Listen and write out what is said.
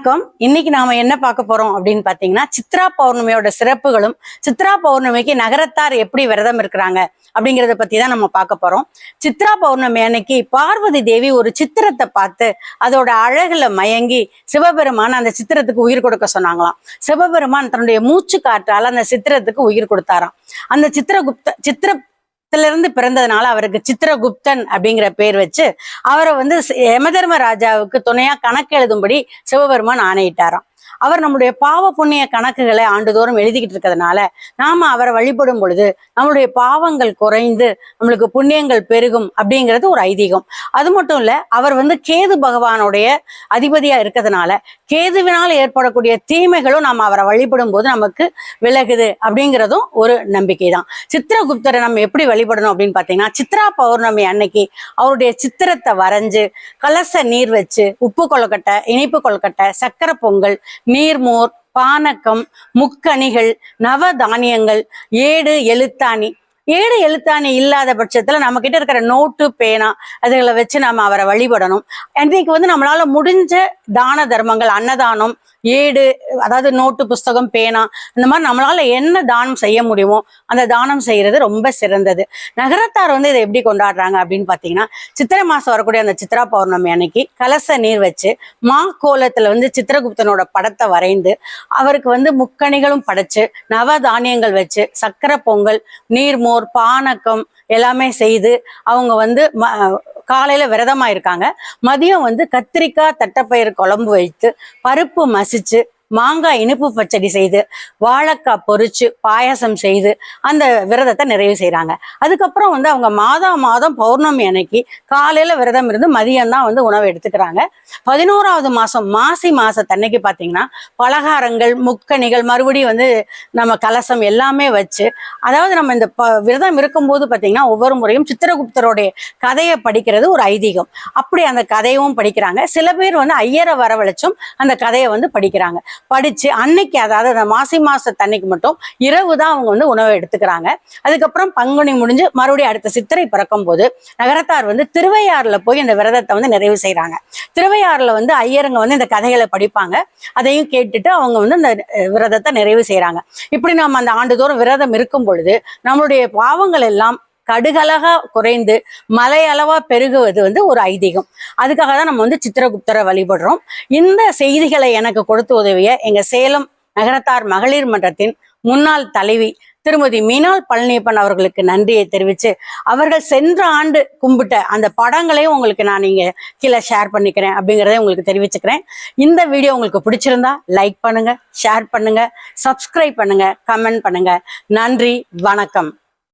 வணக்கம். இன்னைக்கு நாம என்ன பார்க்க போறோம் அப்படின்னு பாத்தீங்கன்னா சித்ரா பௌர்ணமியோட சிறப்புகளும் சித்ரா பௌர்ணமிக்கு நகரத்தார் எப்படி விரதம் இருக்கிறாங்க அப்படிங்கறத பத்தி தான் நம்ம பார்க்க போறோம். சித்ரா பௌர்ணமி அன்னைக்கு பார்வதி தேவி ஒரு சித்திரத்தை பார்த்து அதோட அழகுல மயங்கி சிவபெருமான் அந்த சித்திரத்துக்கு உயிர் கொடுக்க சொன்னாங்களாம். சிவபெருமான் தன்னுடைய மூச்சு காற்றால் அந்த சித்திரத்துக்கு உயிர் கொடுத்தாராம். அந்த சித்திரகுப்த சித்திர இருந்து பிறந்ததுனால அவருக்கு சித்திரகுப்தன் அப்படிங்கிற பேர் வச்சு அவரை வந்து யமதர்ம ராஜாவுக்கு துணையா கணக்கு எழுதும்படி சிவபெருமான் ஆணையிட்டாராம். அவர் நம்முடைய பாவ புண்ணிய கணக்குகளை ஆண்டுதோறும் எழுதிக்கிட்டு இருக்கிறதுனால நாம அவரை வழிபடும் பொழுது நம்மளுடைய பாவங்கள் குறைந்து நம்மளுக்கு புண்ணியங்கள் பெருகும் அப்படிங்கிறது ஒரு ஐதீகம். அது மட்டும் இல்ல அவர் வந்து கேது பகவானுடைய அதிபதியா இருக்கிறதுனால கேதுவினால் ஏற்படக்கூடிய தீமைகளும் நாம் அவரை வழிபடும் போது நமக்கு விலகுது அப்படிங்கிறதும் ஒரு நம்பிக்கை தான் சித்திரகுப்தரை நம்ம எப்படி வழிபடணும் அப்படின்னு பார்த்தீங்கன்னா சித்ரா பௌர்ணமி அன்னைக்கு அவருடைய சித்திரத்தை வரைஞ்சு கலச நீர் வச்சு உப்பு கொழுக்கட்டை இனிப்பு கொழுக்கட்டை சக்கரை பொங்கல் நீர்மோர் பானக்கம் முக்கணிகள் நவதானியங்கள் ஏடு எழுத்தாணி ஏடு எழுத்தாணி இல்லாத பட்சத்துல நம்ம கிட்ட இருக்கிற நோட்டு பேனா அதுகளை வச்சு நம்ம அவரை வழிபடணும். அன்றைக்கு வந்து நம்மளால முடிஞ்ச தான தர்மங்கள் அன்னதானம் ஏடு அதாவது நோட்டு புஸ்தகம் பேனா இந்த மாதிரி நம்மளால என்ன தானம் செய்ய முடியுமோ அந்த தானம் செய்யறது ரொம்ப சிறந்தது. நகரத்தார் வந்து இதை எப்படி கொண்டாடுறாங்க அப்படின்னு பாத்தீங்கன்னா சித்திரை மாசம் வரக்கூடிய அந்த சித்ரா பௌர்ணமி அன்னைக்கு கலச நீர் வச்சு மா கோலத்துல வந்து சித்திரகுப்தனோட படத்தை வரைந்து அவருக்கு வந்து முக்கணிகளும் படைச்சு நவ தானியங்கள் வச்சு சக்கரை பொங்கல் நீர்மோர் பானக்கம் எல்லாமே செய்து அவங்க வந்து ம- காலையில விரதமா இருக்காங்க. மதியம் வந்து கத்திரிக்காய் தட்டைப்பயிறு குழம்பு வைத்து பருப்பு மசிச்சு மாங்காய் இனிப்பு பச்சடி செய்து வாழைக்காய் பொறிச்சு பாயாசம் செய்து அந்த விரதத்தை நிறைவு செய்கிறாங்க அதுக்கப்புறம் வந்து அவங்க மாதா மாதம் பௌர்ணமி அன்னைக்கு காலையில் விரதம் இருந்து மதியம் தான் வந்து உணவு எடுத்துக்கிறாங்க. பதினோராவது மாதம் மாசி மாதத்தன்னைக்கு பார்த்தீங்கன்னா பலகாரங்கள் முக்கணிகள் மறுபடியும் வந்து நம்ம கலசம் எல்லாமே வச்சு அதாவது நம்ம இந்த ப- விரதம் இருக்கும்போது பார்த்தீங்கன்னா ஒவ்வொரு முறையும் சித்திரகுப்தருடைய கதையை படிக்கிறது ஒரு ஐதீகம். அப்படி அந்த கதையும் படிக்கிறாங்க. சில பேர் வந்து ஐயரை வரவழைச்சும் அந்த கதையை வந்து படிக்கிறாங்க. படிச்சு அன்னைக்கு அதாவது அந்த மாசி மாசத்தன்னைக்கு மட்டும் இரவு தான் அவங்க வந்து உணவை எடுத்துக்கிறாங்க. அதுக்கப்புறம் பங்குனி முடிஞ்சு மறுபடியும் அடுத்த சித்திரை பிறக்கும் போது நகரத்தார் வந்து திருவையாறுல போய் இந்த விரதத்தை வந்து நிறைவு செய்கிறாங்க திருவையாறுல வந்து ஐயருங்க வந்து இந்த கதைகளை படிப்பாங்க. அதையும் கேட்டுட்டு அவங்க வந்து அந்த விரதத்தை நிறைவு செய்கிறாங்க இப்படி நம்ம அந்த ஆண்டுதோறும் விரதம் இருக்கும் பொழுது நம்மளுடைய பாவங்கள் எல்லாம் கடுகளகா குறைந்து மலையளவா பெருகுவது வந்து ஒரு ஐதீகம். அதுக்காக தான் நம்ம வந்து சித்திரகுப்தரை வழிபடுறோம். இந்த செய்திகளை எனக்கு கொடுத்து உதவிய எங்க சேலம் நகரத்தார் மகளிர் மன்றத்தின் முன்னாள் தலைவி திருமதி மீனால் பழனியப்பன் அவர்களுக்கு நன்றியை தெரிவித்து அவர்கள் சென்ற ஆண்டு கும்பிட்ட அந்த படங்களையும் உங்களுக்கு நான் இங்கே கீழே ஷேர் பண்ணிக்கிறேன் அப்படிங்கிறத உங்களுக்கு தெரிவிச்சுக்கிறேன். இந்த வீடியோ உங்களுக்கு பிடிச்சிருந்தா லைக் பண்ணுங்கள் ஷேர் பண்ணுங்கள் சப்ஸ்கிரைப் பண்ணுங்கள் கமெண்ட் பண்ணுங்கள் நன்றி வணக்கம்.